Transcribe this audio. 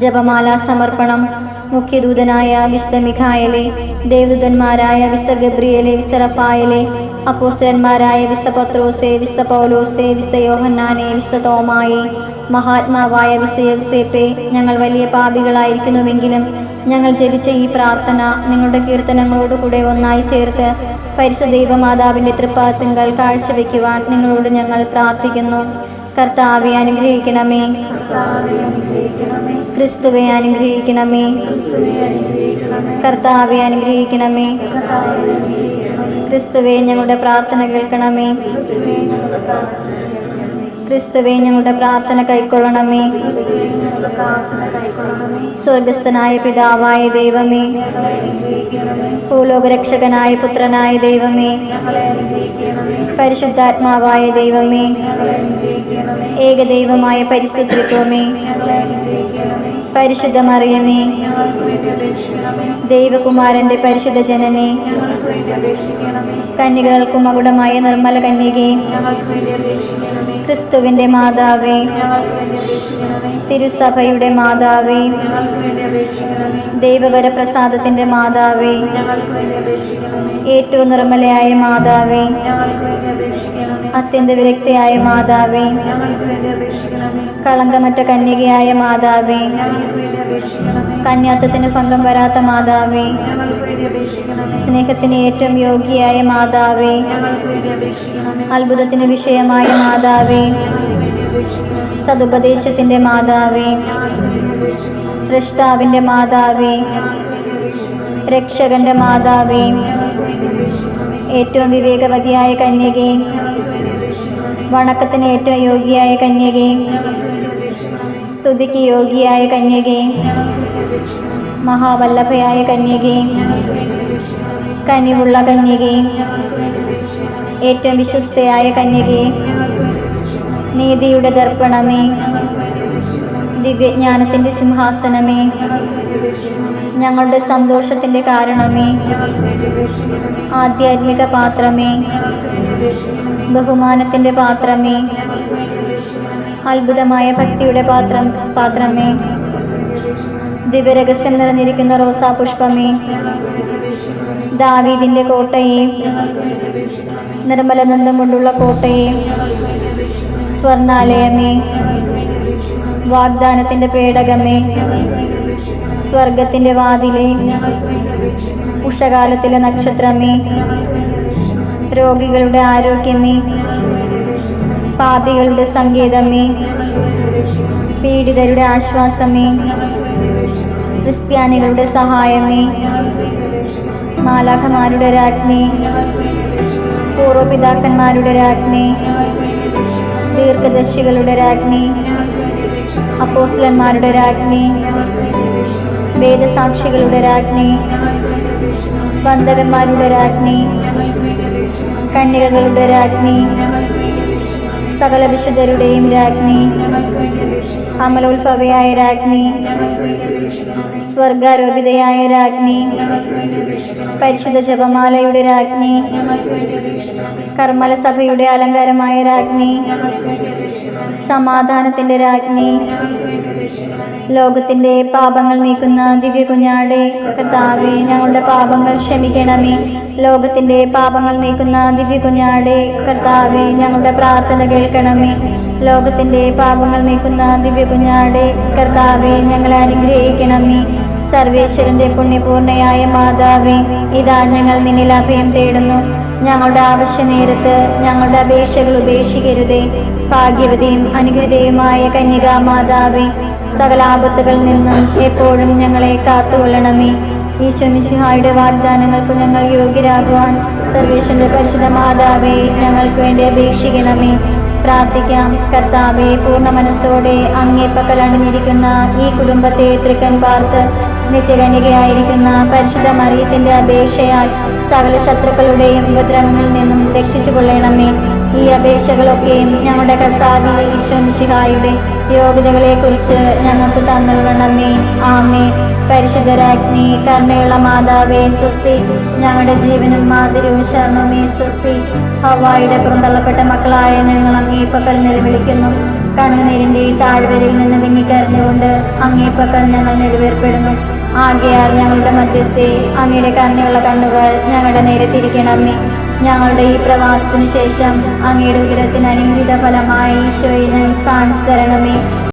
ജപമാല സമർപ്പണം. മുഖ്യദൂതനായ വിശുദ്ധ മിഖായലെ ദേവദൂതന്മാരായ വിശുദ്ധ ഗബ്രിയലെ വിശുദ്ധ റഫായലെ അപ്പോസ്തലന്മാരായ വിശുദ്ധ പത്രോസെ വിശുദ്ധ പൗലോസെ വിശുദ്ധ യോഹന്നാനെ വിശുദ്ധ തോമായെ മഹാത്മാവായ വിശുദ്ധ യവ്സേപ്പെ ഞങ്ങൾ വലിയ പാപികളായിരിക്കുന്നുവെങ്കിലും ഞങ്ങൾ ജപിച്ച ഈ പ്രാർത്ഥന നിങ്ങളുടെ കീർത്തനങ്ങളോട് കൂടെ ഒന്നായി ചേർത്ത് പരിശുദ്ധ ദൈവമാതാവിന്റെ തൃപ്പാത്തിങ്കൾ കാഴ്ചവെക്കുവാൻ നിങ്ങളോട് ഞങ്ങൾ പ്രാർത്ഥിക്കുന്നു. കർത്താവെ അനുഗ്രഹിക്കണമേ. ക്രിസ്തുവെ അനുഗ്രഹിക്കണമേ. കർത്താവെ അനുഗ്രഹിക്കണമേ. ക്രിസ്തുവെ ഞങ്ങളുടെ പ്രാർത്ഥന കേൾക്കണമേ. ക്രിസ്തുവെ ഞങ്ങളുടെ പ്രാർത്ഥന കൈക്കൊള്ളണമേ. സ്വർഗസ്ഥനായ പിതാവായ ദൈവമേ. ഭൂലോകരക്ഷകനായ പുത്രനായ ദൈവമേ. പരിശുദ്ധാത്മാവായ ദൈവമേ. ഏകദൈവമായ പരിശുദ്ധിത്വമേ. പരിശുദ്ധ മറിയമേ ദൈവകുമാരന്റെ പരിശുദ്ധ ജനനെ കന്യകൾക്കും മകുടമായ നിർമ്മല കന്യകെ ക്രിസ്തുവിന്റെ മാതാവേ തിരുസഭയുടെ മാതാവേ ദൈവവര പ്രസാദത്തിന്റെ മാതാവേ ഏറ്റവും നിർമ്മലയായ മാതാവേ അത്യന്ത വിരക്തയായ മാതാവേ കളങ്കമറ്റ കന്യകയായ മാതാവേ കന്യാത്വത്തിന് ഭംഗം വരാത്ത മാതാവേ സ്നേഹത്തിന് ഏറ്റവും യോഗ്യയായ മാതാവേ അത്ഭുതത്തിന് വിഷയമായ മാതാവേ സതുപദേശത്തിന്റെ മാതാവേ സൃഷ്ടാവിന്റെ മാതാവേ രക്ഷകന്റെ മാതാവേ ഏറ്റവും വിവേകവതിയായ കന്യകെ വണക്കത്തിന് ഏറ്റവും യോഗ്യയായ കന്യകെ. സ്തുതിക്ക് യോഗ്യയായ കന്യകെ. മഹാവല്ലഭയായ കന്യകെ. കനിവുള്ള കന്യകെ. ഏറ്റവും വിശ്വസ്തയായ കന്യകെ. നീതിയുടെ ദർപ്പണമേ. ദിവ്യജ്ഞാനത്തിന്റെ സിംഹാസനമേ. ഞങ്ങളുടെ സന്തോഷത്തിന്റെ കാരണമേ. ആധ്യാത്മിക പാത്രമേ. ബഹുമാനത്തിന്റെ പാത്രമേ. അത്ഭുതമായ ഭക്തിയുടെ പാത്രം പാത്രമേ. ദിവ്യരഹസ്യം നിറഞ്ഞിരിക്കുന്ന റോസാ പുഷ്പമേ ദാവീദിന്റെ കോട്ടയെ. നിർമ്മലനന്ദം കൊണ്ടുള്ള കോട്ടയെ. സ്വർണാലയമേ വാഗ്ദാനത്തിന്റെ പേടകമേ. സ്വർഗത്തിന്റെ വാതിലെ ഉഷകാലത്തിലെ നക്ഷത്രമേ രോഗികളുടെ ആരോഗ്യമേ പാപികളുടെ സങ്കേതമേ പീഡിതരുടെ ആശ്വാസമേ ക്രിസ്ത്യാനികളുടെ സഹായമേ മാലാഖമാരുടെ രാജ്ഞി പൂർവപിതാക്കന്മാരുടെ രാജ്ഞി ദീർഘദർശികളുടെ രാജ്ഞി അപ്പോസ്ലന്മാരുടെ രാജ്ഞി വേദസാക്ഷികളുടെ രാജ്ഞി വന്ദകന്മാരുടെ രാജ്ഞി കന്യകകളുടെ രാജ്ഞി സകല വിശുദ്ധരുടെയും രാജ്ഞി അമലോത്ഭവയായ രാജ്ഞി സ്വർഗാരോപിതയായ രാജ്ഞി പരിശുദ്ധ ജപമാലയുടെ രാജ്ഞി കർമ്മലസഭയുടെ അലങ്കാരമായ രാജ്ഞി സമാധാനത്തിന്റെ രാജ്ഞി ലോകത്തിന്റെ പാപങ്ങൾ നീക്കുന്ന ദിവ്യ കുഞ്ഞാടെ കർത്താവെ ഞങ്ങളുടെ പാപങ്ങൾ ക്ഷമിക്കണമേ. ലോകത്തിന്റെ പാപങ്ങൾ നീക്കുന്ന ദിവ്യ കുഞ്ഞാടെ കർത്താവെ ഞങ്ങളുടെ പ്രാർത്ഥന കേൾക്കണമേ. ലോകത്തിന്റെ പാപങ്ങൾ നീക്കുന്ന ദിവ്യ കുഞ്ഞാടെ കർത്താവെ ഞങ്ങളെ അനുഗ്രഹിക്കണമേ. സർവേശ്വരന്റെ പുണ്യപൂർണയായ മാതാവേ ഇതാ ഞങ്ങൾ നിന്നിൽ അഭയം തേടുന്നു. ഞങ്ങളുടെ ആവശ്യ നേരത്ത് ഞങ്ങളുടെ അപേക്ഷകൾ ഉപേക്ഷിക്കരുതേ. ഭാഗ്യവതിയും അനുഗ്രതയുമായ കന്യകാ മാതാവേ സകല ആപത്തുകളിൽ നിന്നും എപ്പോഴും ഞങ്ങളെ കാത്തുകൊള്ളണമേ. ഈശോ മിശിഹായുടെ വാഗ്ദാനങ്ങൾക്ക് ഞങ്ങൾ യോഗ്യരാകുവാൻ സർവേശ്വരന്റെ പരിശുദ്ധ മാതാവേ ഞങ്ങൾക്ക് വേണ്ടി അപേക്ഷിക്കണമേ. പ്രാർത്ഥിക്കാം കർത്താവെ പൂർണ മനസ്സോടെ അങ്ങേ പക്കൽ അണിഞ്ഞിരിക്കുന്ന ഈ കുടുംബത്തെ തൃക്കൻ പാർത്ത് നിത്യകനികയായിരിക്കുന്ന പരിശുദ്ധ മറിയത്തിന്റെ അപേക്ഷയാൽ സകല ശത്രുക്കളുടെയും ഉപദ്രവങ്ങളിൽ നിന്നും രക്ഷിച്ചു കൊള്ളണമേ ഈ അപേക്ഷകളൊക്കെയും ഞങ്ങളുടെ കർത്താവിയ ഈശ്വമിശിഹായുടെ യോഗ്യതകളെക്കുറിച്ച് ഞങ്ങൾക്ക് തന്നുകൊള്ളണമേ ആമേ പരിശുദ്ധരാജ്ഞി കരുണയുള്ള മാതാവേ സ്വസ്തി ഞങ്ങളുടെ ജീവനും മാതിരിയും ശരണമേ സ്വസ്തി ഹവായുടെ പുറന്തള്ളപ്പെട്ട മക്കളായ ഞങ്ങൾ അങ്ങേപ്പക്കൽ നിലവിളിക്കുന്നു. കണ്ണുനീരിന്റെ താഴ്വരയിൽ നിന്ന് വിങ്ങിക്കരഞ്ഞുകൊണ്ട് അങ്ങേപ്പക്കൽ ഞങ്ങൾ നിലവേർപ്പെടുന്നു ആകയാൽ ഞങ്ങളുടെ മധ്യസ്ഥേ അങ്ങയുടെ കണ്ണിയുള്ള കണ്ണുകൾ ഞങ്ങളുടെ നേരെ തിരിക്കണമേ. ഞങ്ങളുടെ ഈ പ്രവാസത്തിനു ശേഷം അങ്ങയുടെ വിഗ്രഹത്തിന് അനുഗ്രഹ ഫലമായി ഈശോയിന് കാണിച്ചു തരണമേ